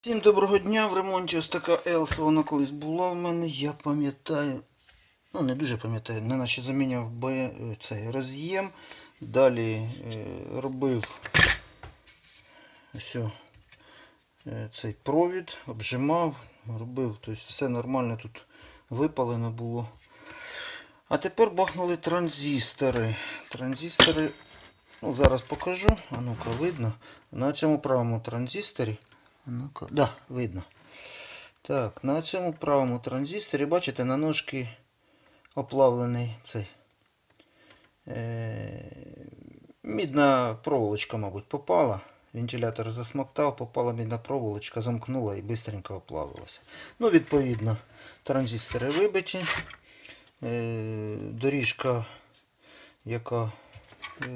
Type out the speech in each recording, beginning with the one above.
Всім доброго дня. В ремонті ось така Елса, вона колись була в мене, я пам'ятаю. Ну, не дуже пам'ятаю, не наче заміняв цей роз'єм. Далі е, робив ось е, цей провід, обжимав, робив, тобто все нормально тут випалено було. А тепер бахнули транзистори. Транзистори, ну зараз покажу. А ну-ка, видно. На цьому правому транзисторі. Ну-ка, да, видно. Так, на цьому правому транзисторі, бачите, на ножки оплавлений цей. Е, мідна проволочка, мабуть, попала. Вентилятор засмоктав, попала мідна проволочка, замкнула і швидко оплавилася. Ну, відповідно, транзистори вибиті. Е, доріжка, яка е,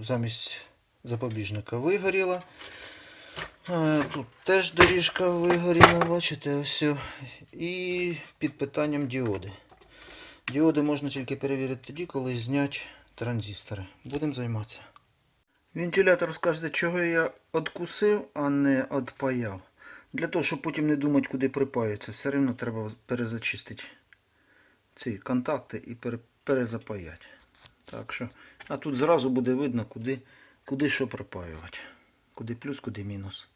замість запобіжника вигоріла. Е, Тут теж доріжка вигоріла, бачите, ось. І під питанням діоди. Діоди можна тільки перевірити тоді, коли зняти транзистори. Будемо займатися. Вентилятор скажете, чого я откусив, а не отпаяв. Для того, щоб потім не думати, куди припаються, все одно треба перезачистити ці контакти і перезапаяти. Так що, а тут зразу буде видно, куди, куди що припаювати. Куди плюс, куди мінус.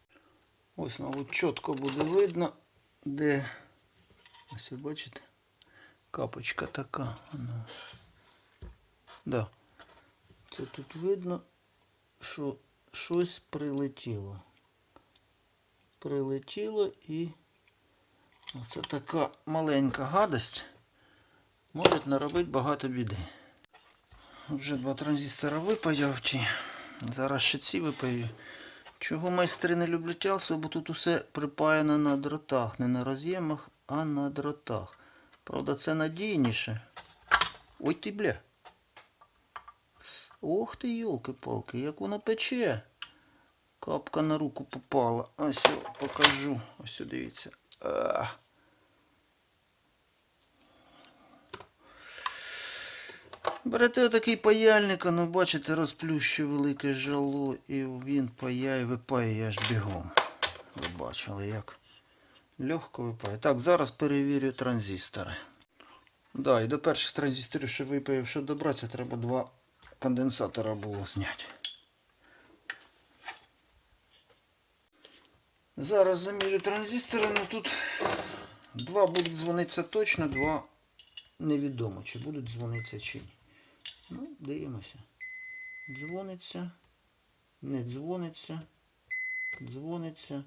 Ось, мабуть, чітко буде видно, де. Ось ви бачите? Капочка така. Вона. Да. Це тут видно, що щось прилетіло. Прилетіло і оце така маленька гадость може наробити багато біди. Вже два транзистора випаяв ті. Зараз ще ці випаю. Чого майстри не люблять алсу, бо тут усе припаяно на дротах. Не на роз'ємах, а на дротах. Правда, це надійніше. Ой ти бля. Ох ти, йолки-палки, як воно пече. Капка на руку попала. Ось покажу. Ось дивіться. А. Берете отакий паяльник, ну бачите, розплющує велике жало і він паяє, випає аж бігом. Ви бачили, як легко випає. Так, зараз перевірю транзистори. Да, і до перших транзисторів, що випаяв, що добратися, треба два конденсатора було зняти. Зараз замірю транзистори, ну тут два будуть дзвонитися точно, два невідомо, чи будуть дзвонитися чи ні. Ну, дивимося. Дзвониться, не дзвониться, дзвониться,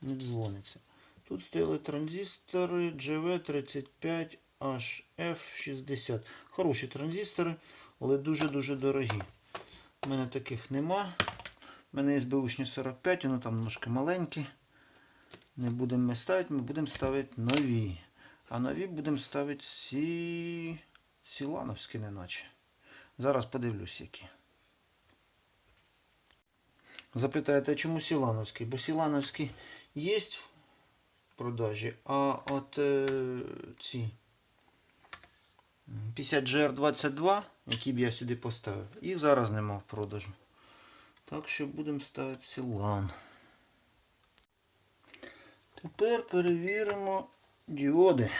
не дзвониться. Тут стояли транзистори GV35 HF60. Хороші транзистори, але дуже-дуже дорогі. У мене таких нема. У мене СБУшні 45, воно там трошки маленькі. Не будемо ми ставити, ми будемо ставити нові. А нові будемо ставити сі... сілановські, неначе. Зараз подивлюсь, які. Запитаєте, чому Сілановський? Бо Сілановський є в продажі, а от е, ці 50GR22, які б я сюди поставив, їх зараз нема в продажу. Так що будемо ставити Сілан. Тепер перевіримо діоди.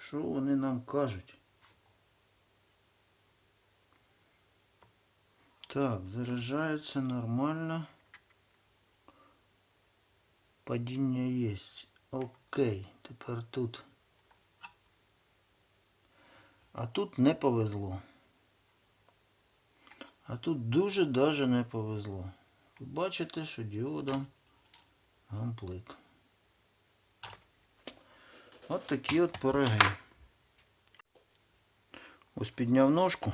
Що вони нам кажуть? Так, заряджається нормально. Падіння є. Окей, тепер тут. А тут не повезло. А тут дуже даже не повезло. Ви бачите, що діодом гамплик. От такі от пироги. Ось підняв ножку.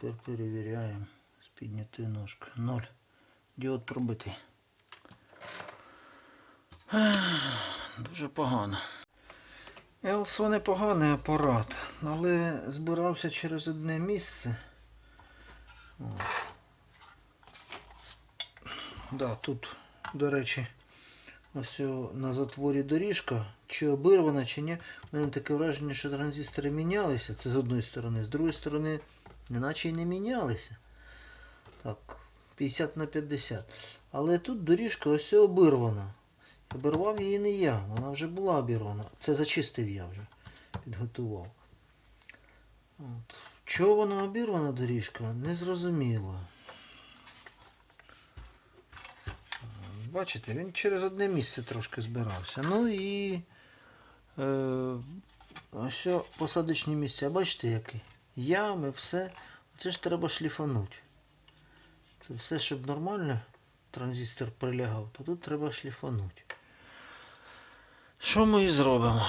Тепер перевіряємо. Підняти ножку. Ноль. Діод пробитий. Дуже погано. Елсо непоганий апарат, але збирався через одне місце. Да, тут, до речі, ось на затворі доріжка, чи обірвана, чи ні. У мене таке враження, що транзистори мінялися. Це з одної сторони, з другої сторони, неначе й не мінялися. Так, 50 на 50. Але тут доріжка ось обірвана. Обірвав її не я, вона вже була обірвана. Це зачистив я вже, підготував. От. Чого вона обірвана доріжка, не зрозуміло. Бачите, він через одне місце трошки збирався. Ну і е, ось посадочні місця. Бачите, які? Ями, все. Це ж треба шліфануть. Це все, щоб нормально транзистор прилягав, то тут треба шліфануть. Що ми і зробимо?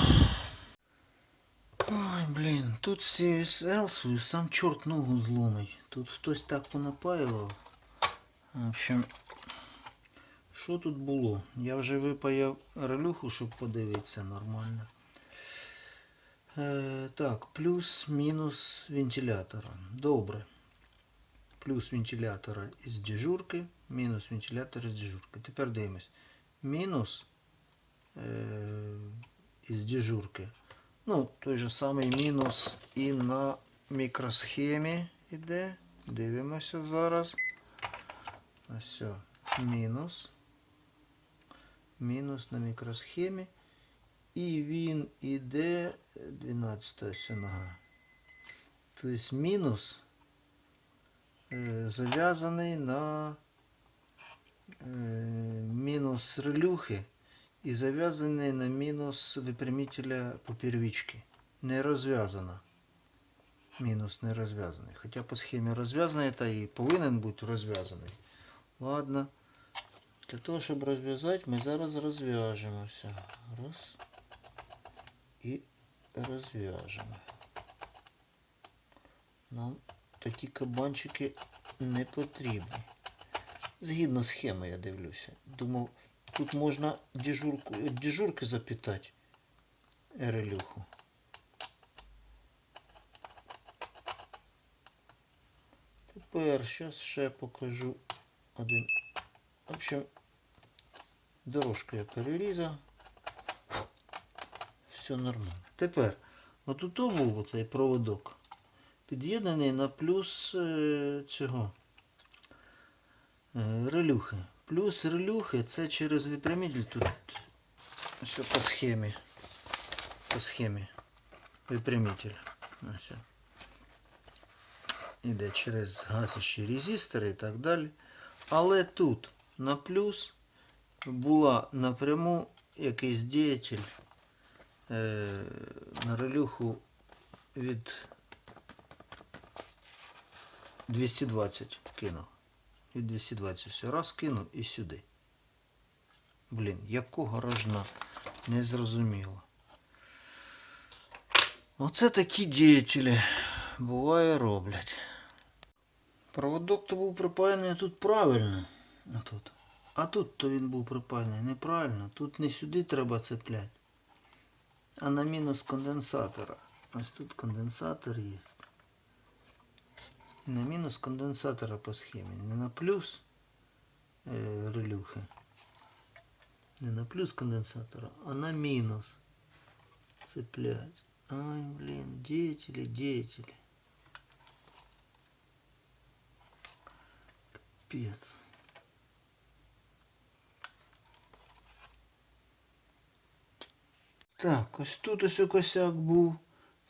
Ой, блін, тут CSL свою сам чорт ногу зломить. Тут хтось так понапаював. В общем, що тут було? Я вже випаяв релюху, щоб подивитися нормально. Е, так, плюс-мінус вентилятора. Добре. Плюс вентилятора із дежурки, мінус вентилятор із дежурки. Тепер дивимось. Мінус е, із дежурки. Ну, той же самий мінус і на мікросхемі іде. Дивимося зараз. Ось. о, Мінус. Мінус на мікросхемі. І він іде 12 ось нога. Тобто мінус е, зав'язаний на е, мінус релюхи і зав'язаний на мінус випрямителя попервічки. Не розв'язано. Мінус не розв'язаний. Хоча по схемі розв'язаний, та і повинен бути розв'язаний. Ладно. Для того, щоб розв'язати, ми зараз розв'яжемося. Раз. І розв'яжемо. Нам такі кабанчики не потрібні. Згідно схеми я дивлюся. Думав, тут можна дежурку, дежурки запитати релюху. Тепер зараз ще покажу один. В общем, дорожку я перерізав. Все нормально. Тепер, отут був оцей проводок під'єднаний на плюс е, цього е, релюхи. Плюс релюхи це через випрямитель тут все по схемі. По схемі. Випрямитель. Ось. Іде через гасящі резистори і так далі. Але тут на плюс була напряму якийсь діятель на релюху від 220 кинув. Від 220 все раз кинув і сюди. Блін, якого рожна? Не зрозуміло. Оце такі діятелі буває роблять. Проводок то був припаяний тут правильно. А тут то він був припаяний неправильно. Тут не сюди треба цепляти, а на мінус конденсатора. Ось тут конденсатор є. І на мінус конденсатора по схемі. Не на плюс е, релюхи. Не на плюс конденсатора, а на мінус цеплять. Ай, блин, деятели, деятели. Капец. Так, ось тут ось косяк був.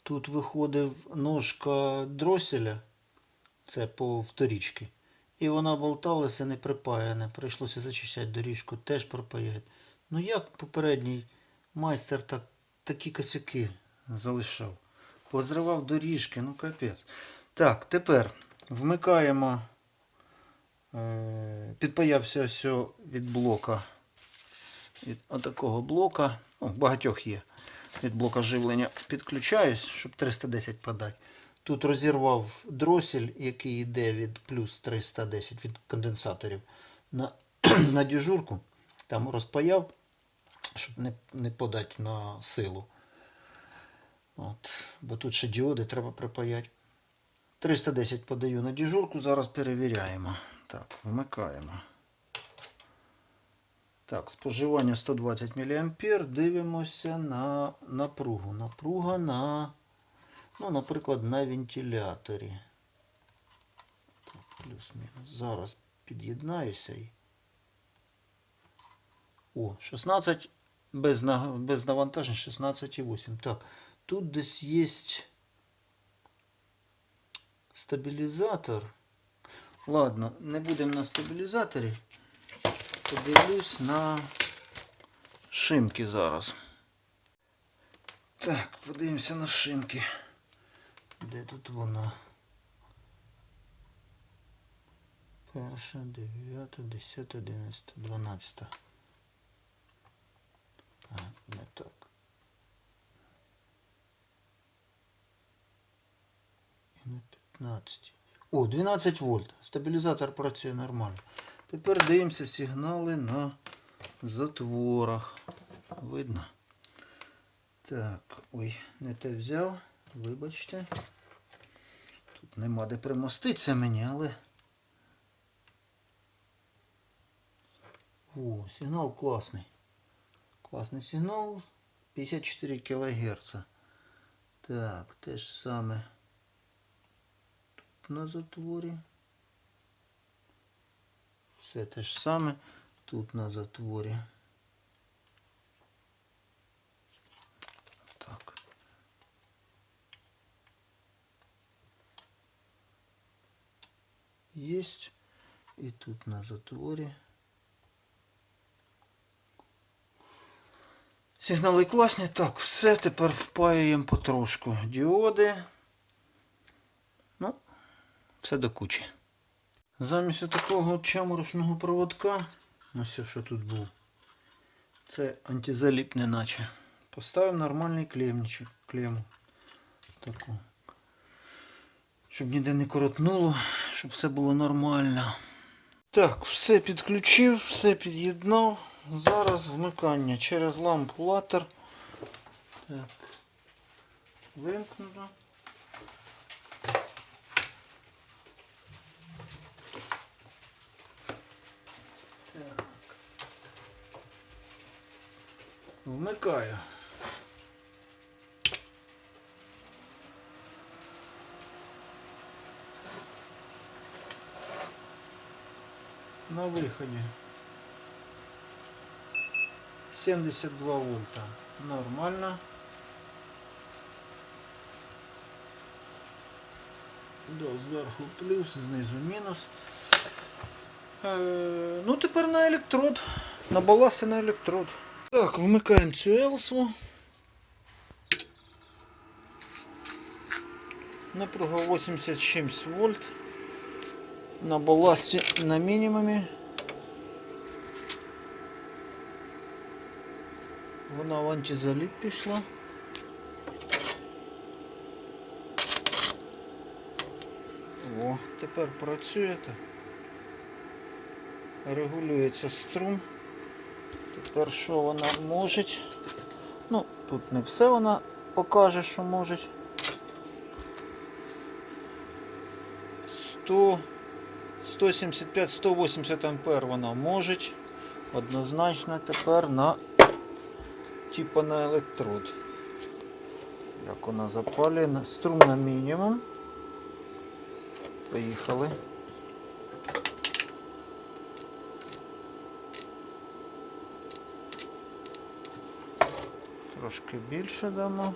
Тут виходив ножка дроселя. Це по вторічки. І вона болталася не припаяна. Прийшлося зачищати доріжку, теж пропаяти. Ну як попередній майстер так, такі косяки залишав? Позривав доріжки, ну капець. Так, тепер вмикаємо. Е, підпаявся ось від блока. Від отакого блока. Ну, багатьох є. Від блока живлення підключаюсь, щоб 310 подати. Тут розірвав дросель, який йде від плюс 310 від конденсаторів на на дежурку. Там розпаяв, щоб не не подати на силу. От. Бо тут ще діоди треба припаяти. 310 подаю на дежурку, зараз перевіряємо. Так, вмикаємо. Так, споживання 120 мА. Дивимося на напругу. Напруга на Ну, наприклад, на вентиляторі. Плюс-мінус. Зараз під'єднаюся і О, 16 без, без навантажень 16,8. Так, тут десь є стабілізатор. Ладно, не будемо на стабілізаторі. Подивлюсь на шимки зараз. Так, подивимося на шимки. Де тут вона? Перша, дев'ята, десята, одинадцята, дванадцята. А, не так. І на 15. О, 12 вольт. Стабілізатор працює нормально. Тепер дивимося сигнали на затворах. Видно? Так, ой, не те взяв. Вибачте. Тут нема де примоститися мені, але. О, сигнал класний. Класний сигнал. 54 кГц. Так, те ж саме тут на затворі. Все те ж саме тут на затворі. Так. Есть. І тут на затворі. Сигнали класні. Так, все тепер впаюємо потрошку. Діоди. Ну, все до кучі. Замість такого чаморочного проводка, ось що тут був. Це антизаліп не наче. Поставив нормальний клемничок, клему. Таку. Щоб ніде не коротнуло, щоб все було нормально. Так, все підключив, все під'єднав. Зараз вмикання через лампу латер. Так. Вимкнуто. Вмикаю. На виході 72 вольта. Нормально. Да, зверху плюс, знизу мінус. Е, ну тепер на електрод. На баласи на електрод. Так, вмикаємо цю елсу. Напруга 87 вольт. На баласті на мінімумі. Вона в антизаліп пішла. О, тепер працює. Регулюється струм. Тепер що вона може? Ну, тут не все вона покаже, що може. 100, 175-180 ампер вона може. Однозначно тепер на типа на електрод. Як вона запалює, струм на мінімум. Поїхали. Трошки більше дамо.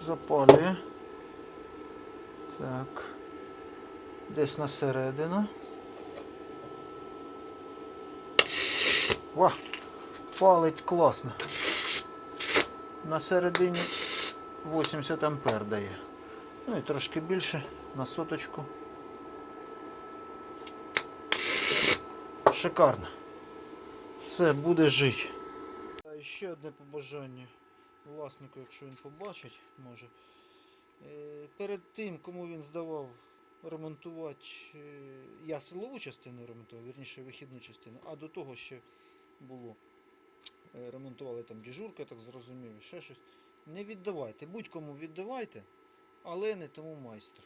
Запалює. Так. Десь на середину. Ва! Палить класно. На середині 80 ампер дає. Ну і трошки більше на соточку. Шикарно. Все, буде жити. А ще одне побажання власнику, якщо він побачить, може. Е, Перед тим, кому він здавав ремонтувати, е, я силову частину ремонтував, вірніше вихідну частину, а до того ще було. е, Ремонтували там дежурка, так зрозумів, ще щось. Не віддавайте. Будь-кому віддавайте, але не тому майстру.